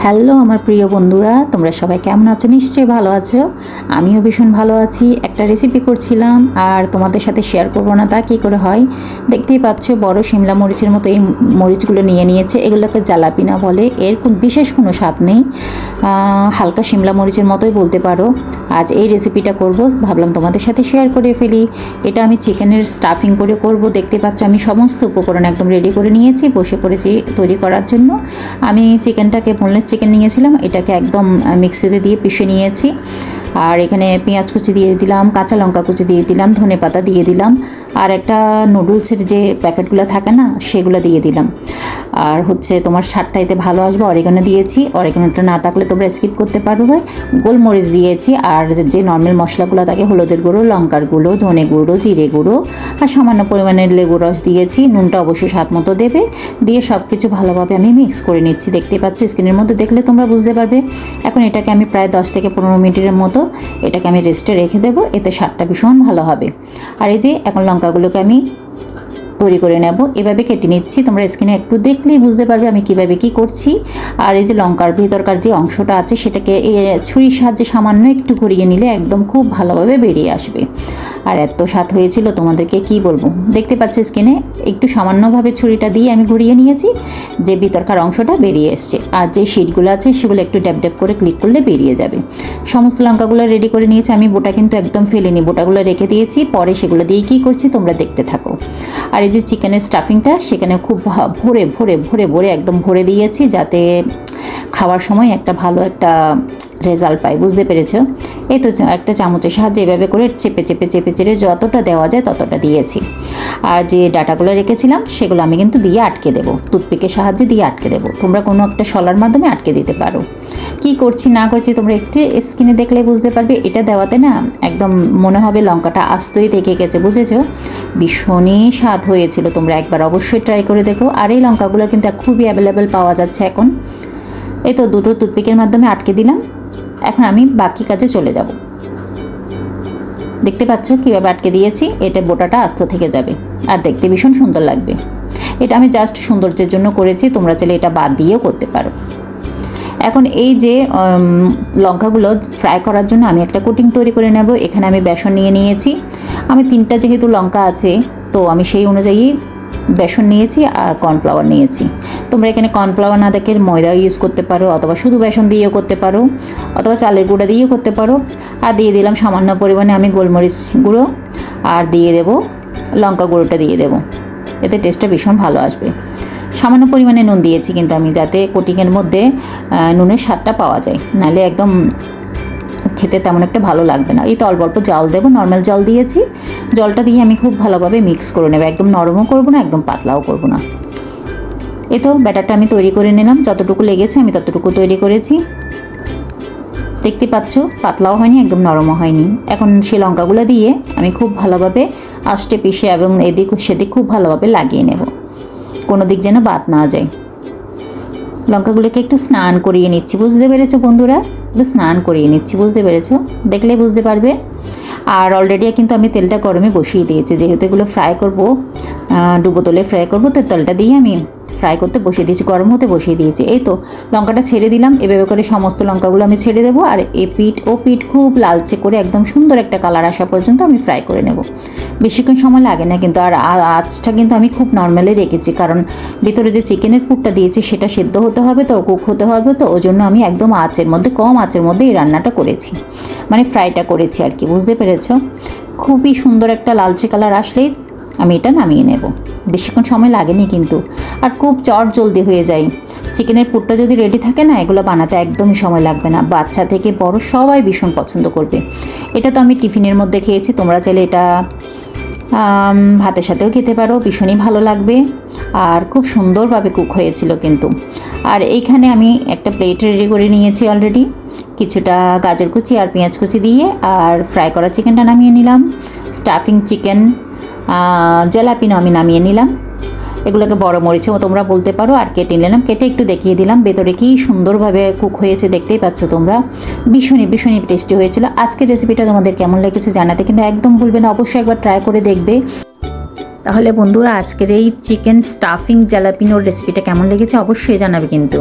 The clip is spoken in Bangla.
হ্যালো আমার প্রিয় বন্ধুরা, তোমরা সবাই কেমন আছো? নিশ্চয়ই ভালো আছো। আমিও ভীষণ ভালো আছি। একটা রেসিপি করছিলাম আর তোমাদের সাথে শেয়ার করব না, তা কী করে হয়? দেখতেই পাচ্ছ, বড় শিমলা মরিচের মতো এই মরিচগুলো নিয়ে নিয়েছে। এগুলোকে জালাপিনা বলে, এর বিশেষ কোনো স্বাদ নেই। হালকা শিমলা মরিচের মতোই বলতে পারো। আজ এই রেসিপিটা করব, ভাবলাম তোমাদের সাথে শেয়ার করে ফেলি। এটা আমি চিকেনের স্টাফিং করে করব। দেখতে পাচ্ছ, আমি সমস্ত উপকরণ একদম রেডি করে নিয়েছি, বসে পড়েছি তৈরি করার জন্য। আমি চিকেনটাকে বোনলেস চিকেন নিয়েছিলাম, এটাকে একদম মিক্সিতে দিয়ে পিষে নিয়েছি। আর এখানে পেঁয়াজ কুচি দিয়ে দিলাম, কাঁচা লঙ্কা কুচি দিয়ে দিলাম, ধনে পাতা দিয়ে দিলাম, আর একটা নুডলসের যে প্যাকেটগুলো থাকে না, সেগুলো দিয়ে দিলাম। আর হচ্ছে তোমার স্বাদটা এতে ভালো আসবে অরেগানো দিয়েছি। অরেগানোটা না থাকলে তোমরা স্কিপ করতে পারবে। গোলমরিচ দিয়েছি, আর যে নর্মাল মশলাগুলো থাকে, হলুদের গুঁড়ো, লঙ্কার গুঁড়ো, ধনে গুঁড়ো, জিরে গুঁড়ো, আর সামান্য পরিমাণে লেবু রস দিয়েছি। নুনটা অবশ্যই স্বাদ মতো দেবে। দিয়ে সব কিছু ভালোভাবে আমি মিক্স করে নিচ্ছি। দেখতে পাচ্ছ স্ক্রিনের মধ্যে দেখলে তোমরা বুঝতে পারবে। এখন এটাকে আমি প্রায় দশ থেকে পনেরো মিনিটের মতো এটাকে আমি রেস্টে রেখে দেবো, এতে স্বাদটা ভীষণ ভালো হবে। আর এই যে, এখন লঙ্কাগুলোকে আমি তৈরি করে নেব। এভাবে কেটে নিচ্ছি। তোমরা স্ক্রিনে একটু দেখলেই বুঝতে পারবে আমি কীভাবে কি করছি। আর এই যে লঙ্কার ভিতরকার যে অংশটা আছে, সেটাকে ছুরির সাহায্যে সামান্য একটু ঘুরিয়ে নিলে একদম খুব ভালোভাবে বেরিয়ে আসবে। আর এত স্বাদ হয়েছিল, তোমাদেরকে কি বলব? দেখতে পাচ্ছ স্কিনে একটু সামান্যভাবে ছুরিটা দিয়ে আমি ঘুরিয়ে নিয়েছি, যে ভিতরকার অংশটা বেরিয়ে এসছে। আর যে শিটগুলো আছে, সেগুলো একটু ড্যাপ ড্যাপ করে ক্লিক করলে বেরিয়ে যাবে। সমস্ত লঙ্কাগুলো রেডি করে নিয়েছি। আমি বোটা কিন্তু একদম ফেলিনি। বোটাগুলো রেখে দিয়েছি। পরে সেগুলো দিয়ে কী করছি, তোমরা দেখতে থাকো। আর এই যে চিকেনের স্টাফিংটা সেখানে খুব ভরে ভরে ভরে ভরে একদম ভরে দিয়েছি যাতে খাওয়ার সময় একটা ভালো একটা রেজাল্ট পাই, বুঝতে পেরেছ? এই তো একটা চামচের সাহায্যে এভাবে করে চেপে চেপে চেপে চেপে যতটা দেওয়া যায় ততটা দিয়েছি। আর যে ডাটাগুলো রেখেছিলাম সেগুলো আমি কিন্তু দিয়ে আটকে দেবো। টুথপিকের সাহায্যে দিয়ে আটকে দেবো। তোমরা কোনো একটা শলার মাধ্যমে আটকে দিতে পারো। কি করছি, না করছি তোমরা একটু স্কিনে দেখলে বুঝতে পারবে। এটা দেওয়াতে না একদম মনে হবে লঙ্কাটা আস্তই থেকে গেছে, বুঝেছ? ভীষণই স্বাদ হয়েছিল তোমরা একবার অবশ্যই ট্রাই করে দেখো। আর এই লঙ্কাগুলো কিন্তু খুবই অ্যাভেলেবেল পাওয়া যাচ্ছে এখন। এই তো দুটো টুথপিকের মাধ্যমে আটকে দিলাম। এখন আমি বাকি কাজে চলে যাব। দেখতে পাচ্ছ কীভাবে আটকে দিয়েছি? এটা বোটাটা আস্ত থেকে যাবে। আর দেখতে ভীষণ সুন্দর লাগবে। এটা আমি জাস্ট সৌন্দর্যের জন্য করেছি, তোমরা চাইলে এটা বাদ দিয়েও করতে পারো। এখন এই যে লঙ্কাগুলো ফ্রাই করার জন্য আমি একটা কোটিং তৈরি করে নেব। এখানে আমি বেসন নিয়ে নিয়েছি। আমি তিনটা যেহেতু লঙ্কা আছে, তো আমি সেই অনুযায়ী বেসন নিয়েছি আর কর্নফ্লাওয়ার নিয়েছি। তোমরা এখানে কর্নফ্লাওয়ার না দেখে ময়দা ইউজ করতে পারো অথবা শুধু বেসন দিয়েও করতে পারো অথবা চালের গুঁড়া দিয়েও করতে পারো। আর দিয়ে দিলাম সামান্য পরিমাণে আমি গোলমরিচ গুঁড়ো আর দিয়ে দেবো লঙ্কা গুঁড়োটা দিয়ে দেবো। এতে টেস্টটা ভীষণ ভালো আসবে। সামান্য পরিমাণে নুন দিয়েছি কিন্তু আমি যাতে কোটিংয়ের মধ্যে নুনের স্বাদটা পাওয়া যায়। নাহলে একদম খেতে তেমন একটা ভালো লাগবে না। এই তো অল্প অল্প জল দেবো নর্মাল জল দিয়েছি। জলটা দিয়ে আমি খুব ভালোভাবে মিক্স করে নেব। একদম নরমও করব না, একদম পাতলাও করব না। এই তো ব্যাটারটা আমি তৈরি করে নিলাম। যতটুকু লেগেছে আমি ততটুকু তৈরি করেছি। দেখতে পাচ্ছ, পাতলাও হয়নি, একদম নরমও হয়নি। এখন সে লঙ্কাগুলো দিয়ে আমি খুব ভালোভাবে আষ্টে পিষে এবং এদিক সেদিক খুব ভালোভাবে লাগিয়ে নেব। কোনো দিক যেন বাদ না যায়। লঙ্কাগুলোকে একটু স্নান করিয়ে নিচ্ছি। বুঝতে পেরেছ বন্ধুরা? স্নান করিয়ে নিচ্ছি, বুঝতে পেরেছ? দেখলে বুঝতে পারবে। আর অলরেডি কিন্তু আমি তেলটা গরমে বসিয়ে দিয়েছি, যেহেতু এগুলো ফ্রাই করব ডুবো তলে ফ্রাই করব, তো তেলটা দিয়ে আমি ফ্রাই করতে বসিয়ে দিয়েছি, গরম হতে বসিয়ে দিয়েছি। এই তো, লঙ্কাটা ছেড়ে দিলাম এভাবে করে সমস্ত লঙ্কাগুলো আমি ছেড়ে দেবো, আর এ পিঠ, ও পিঠ খুব লালচে করে একদম সুন্দর একটা কালার আসা পর্যন্ত আমি ফ্রাই করে নেব। বেশিক্ষণ সময় লাগে না কিন্তু, আর আঁচটা কিন্তু আমি খুব নর্মালি রেখেছি, কারণ ভিতরে যে চিকেনের পুরটা দিয়েছি, সেটা সেদ্ধ হতে হবে তো কুক হতে হবে তো, ওই জন্য আমি একদম আঁচের মধ্যে, কম আঁচের মধ্যে এই রান্নাটা করেছি। মানে ফ্রাইটা করেছি আর কি, বুঝতে পেরেছ? খুবই সুন্দর একটা লালচে কালার আসলেই আমি এটা নামিয়ে নেব। বেশিক্ষণ সময় লাগেনি কিন্তু আর খুব চট জলদি হয়ে যায়। চিকেনের পুরটা যদি রেডি থাকে না, এগুলো বানাতে একদমই সময় লাগবে না। বাচ্চা থেকে বড় সবাই ভীষণ পছন্দ করবে। এটা তো আমি টিফিনের মধ্যে খেয়েছি, তোমরা চাইলে এটা ভাতের সাথেও খেতে পারো, ভীষণই ভালো লাগবে। আর খুব সুন্দরভাবে কুক হয়েছিল কিন্তু। আর এইখানে আমি একটা প্লেট রেডি করে নিয়েছি অলরেডি কিছুটা গাজর কুচি আর পেঁয়াজ কুচি দিয়ে আর ফ্রাই করা চিকেনটা নামিয়ে নিলাম। স্টাফিং চিকেন জেলাপিনো আমি নামিয়ে নিলাম। এগুলোকে বড় মরিচও তোমরা বলতে পারো। আর কেটে নিলাম। কেটে একটু দেখিয়ে দিলাম। ভেতরে কি সুন্দরভাবে কুক হয়েছে দেখতেই পাচ্ছ তোমরা। ভীষণই ভীষণই টেস্টি হয়েছিল। আজকের রেসিপিটা তোমাদের কেমন লেগেছে জানাতে কিন্তু একদম ভুলবে না। অবশ্যই একবার ট্রাই করে দেখবে। তাহলে বন্ধুরা, আজকের এই চিকেন স্টাফিং জ্যালাপিনোর রেসিপিটা কেমন লেগেছে অবশ্যই জানাবে কিন্তু।